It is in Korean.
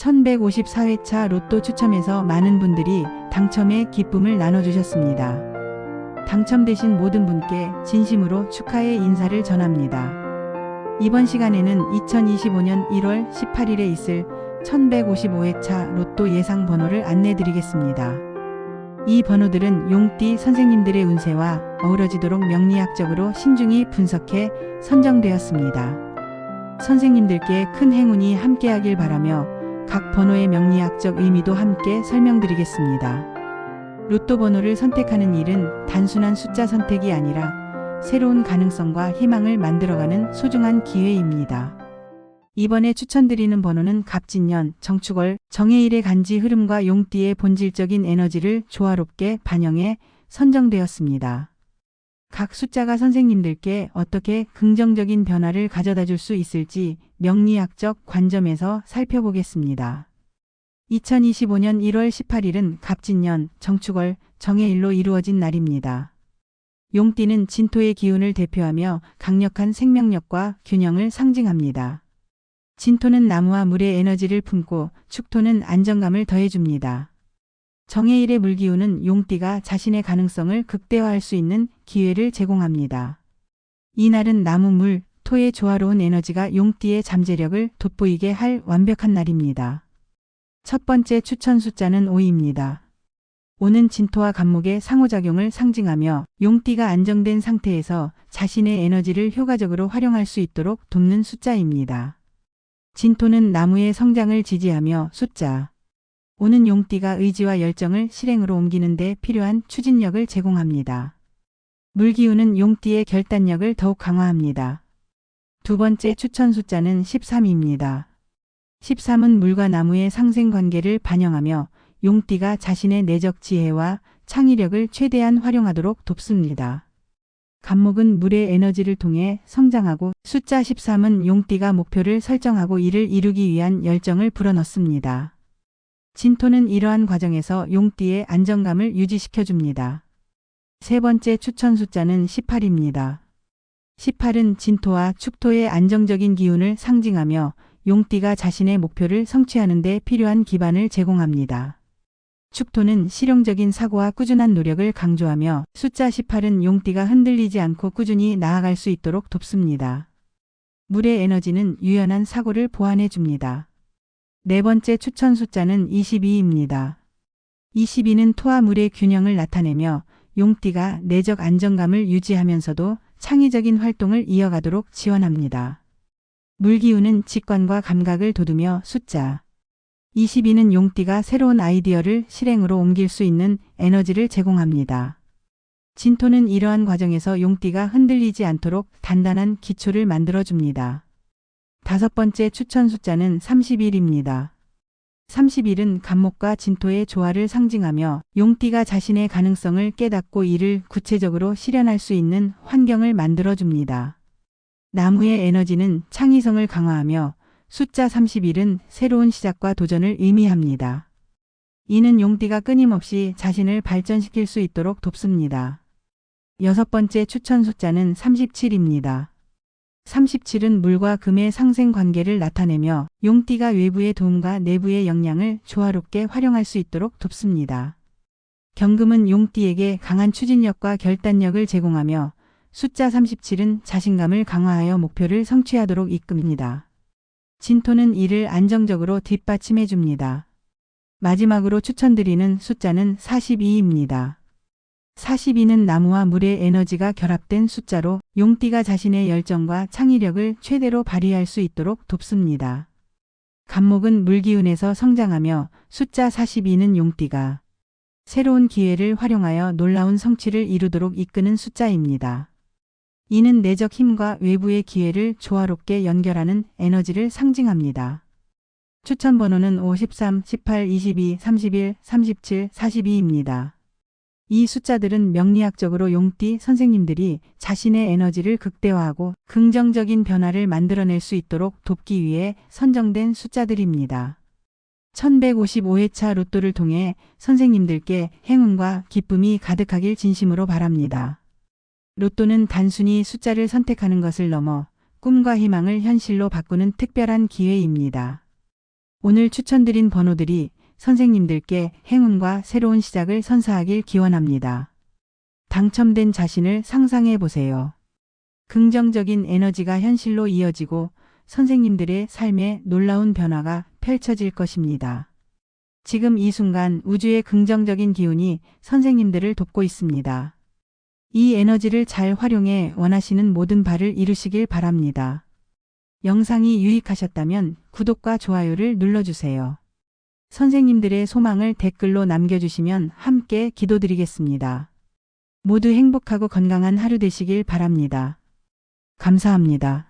1154회차 로또 추첨에서 많은 분들이 당첨의 기쁨을 나눠주셨습니다. 당첨되신 모든 분께 진심으로 축하의 인사를 전합니다. 이번 시간에는 2025년 1월 18일에 있을 1155회차 로또 예상 번호를 안내 드리겠습니다. 이 번호들은 용띠 선생님들의 운세와 어우러지도록 명리학적으로 신중히 분석해 선정되었습니다. 선생님들께 큰 행운이 함께하길 바라며 각 번호의 명리학적 의미도 함께 설명드리겠습니다. 로또 번호를 선택하는 일은 단순한 숫자 선택이 아니라 새로운 가능성과 희망을 만들어가는 소중한 기회입니다. 이번에 추천드리는 번호는 갑진년, 정축월, 정해일의 간지 흐름과 용띠의 본질적인 에너지를 조화롭게 반영해 선정되었습니다. 각 숫자가 선생님들께 어떻게 긍정적인 변화를 가져다 줄 수 있을지 명리학적 관점에서 살펴보겠습니다. 2025년 1월 18일은 갑진년, 정축월, 정해일로 이루어진 날입니다. 용띠는 진토의 기운을 대표하며 강력한 생명력과 균형을 상징합니다. 진토는 나무와 물의 에너지를 품고 축토는 안정감을 더해줍니다. 정해일의 물기운은 용띠가 자신의 가능성을 극대화할 수 있는 기회를 제공합니다. 이날은 나무, 물, 토의 조화로운 에너지가 용띠의 잠재력을 돋보이게 할 완벽한 날입니다. 첫 번째 추천 숫자는 5입니다. 5는 진토와 간목의 상호작용을 상징하며 용띠가 안정된 상태에서 자신의 에너지를 효과적으로 활용할 수 있도록 돕는 숫자입니다. 진토는 나무의 성장을 지지하며 숫자 5는 용띠가 의지와 열정을 실행으로 옮기는 데 필요한 추진력을 제공합니다. 물기운은 용띠의 결단력을 더욱 강화합니다. 두 번째 추천 숫자는 13입니다. 13은 물과 나무의 상생 관계를 반영하며 용띠가 자신의 내적 지혜와 창의력을 최대한 활용하도록 돕습니다. 간목은 물의 에너지를 통해 성장하고 숫자 13은 용띠가 목표를 설정하고 이를 이루기 위한 열정을 불어넣습니다. 진토는 이러한 과정에서 용띠의 안정감을 유지시켜줍니다. 세 번째 추천 숫자는 18입니다. 18은 진토와 축토의 안정적인 기운을 상징하며 용띠가 자신의 목표를 성취하는 데 필요한 기반을 제공합니다. 축토는 실용적인 사고와 꾸준한 노력을 강조하며 숫자 18은 용띠가 흔들리지 않고 꾸준히 나아갈 수 있도록 돕습니다. 물의 에너지는 유연한 사고를 보완해 줍니다. 네 번째 추천 숫자는 22입니다. 22는 토와 물의 균형을 나타내며 용띠가 내적 안정감을 유지하면서도 창의적인 활동을 이어가도록 지원합니다. 물기운은 직관과 감각을 돋우며 숫자 22는 용띠가 새로운 아이디어를 실행으로 옮길 수 있는 에너지를 제공합니다. 진토는 이러한 과정에서 용띠가 흔들리지 않도록 단단한 기초를 만들어줍니다. 다섯 번째 추천 숫자는 31입니다. 31은 간목과 진토의 조화를 상징하며 용띠가 자신의 가능성을 깨닫고 이를 구체적으로 실현할 수 있는 환경을 만들어줍니다. 나무의 에너지는 창의성을 강화하며 숫자 31은 새로운 시작과 도전을 의미합니다. 이는 용띠가 끊임없이 자신을 발전시킬 수 있도록 돕습니다. 여섯 번째 추천 숫자는 37입니다. 37은 물과 금의 상생 관계를 나타내며 용띠가 외부의 도움과 내부의 역량을 조화롭게 활용할 수 있도록 돕습니다. 경금은 용띠에게 강한 추진력과 결단력을 제공하며 숫자 37은 자신감을 강화하여 목표를 성취하도록 이끕니다. 진토는 이를 안정적으로 뒷받침해 줍니다. 마지막으로 추천드리는 숫자는 42입니다. 42는 나무와 물의 에너지가 결합된 숫자로 용띠가 자신의 열정과 창의력을 최대로 발휘할 수 있도록 돕습니다. 간목은 물기운에서 성장하며 숫자 42는 용띠가 새로운 기회를 활용하여 놀라운 성취를 이루도록 이끄는 숫자입니다. 이는 내적 힘과 외부의 기회를 조화롭게 연결하는 에너지를 상징합니다. 추천 번호는 53, 18, 22, 31, 37, 42입니다. 이 숫자들은 명리학적으로 용띠 선생님들이 자신의 에너지를 극대화하고 긍정적인 변화를 만들어낼 수 있도록 돕기 위해 선정된 숫자들입니다. 1155회차 로또를 통해 선생님들께 행운과 기쁨이 가득하길 진심으로 바랍니다. 로또는 단순히 숫자를 선택하는 것을 넘어 꿈과 희망을 현실로 바꾸는 특별한 기회입니다. 오늘 추천드린 번호들이 선생님들께 행운과 새로운 시작을 선사하길 기원합니다. 당첨된 자신을 상상해 보세요. 긍정적인 에너지가 현실로 이어지고 선생님들의 삶에 놀라운 변화가 펼쳐질 것입니다. 지금 이 순간 우주의 긍정적인 기운이 선생님들을 돕고 있습니다. 이 에너지를 잘 활용해 원하시는 모든 바를 이루시길 바랍니다. 영상이 유익하셨다면 구독과 좋아요를 눌러주세요. 선생님들의 소망을 댓글로 남겨주시면 함께 기도드리겠습니다. 모두 행복하고 건강한 하루 되시길 바랍니다. 감사합니다.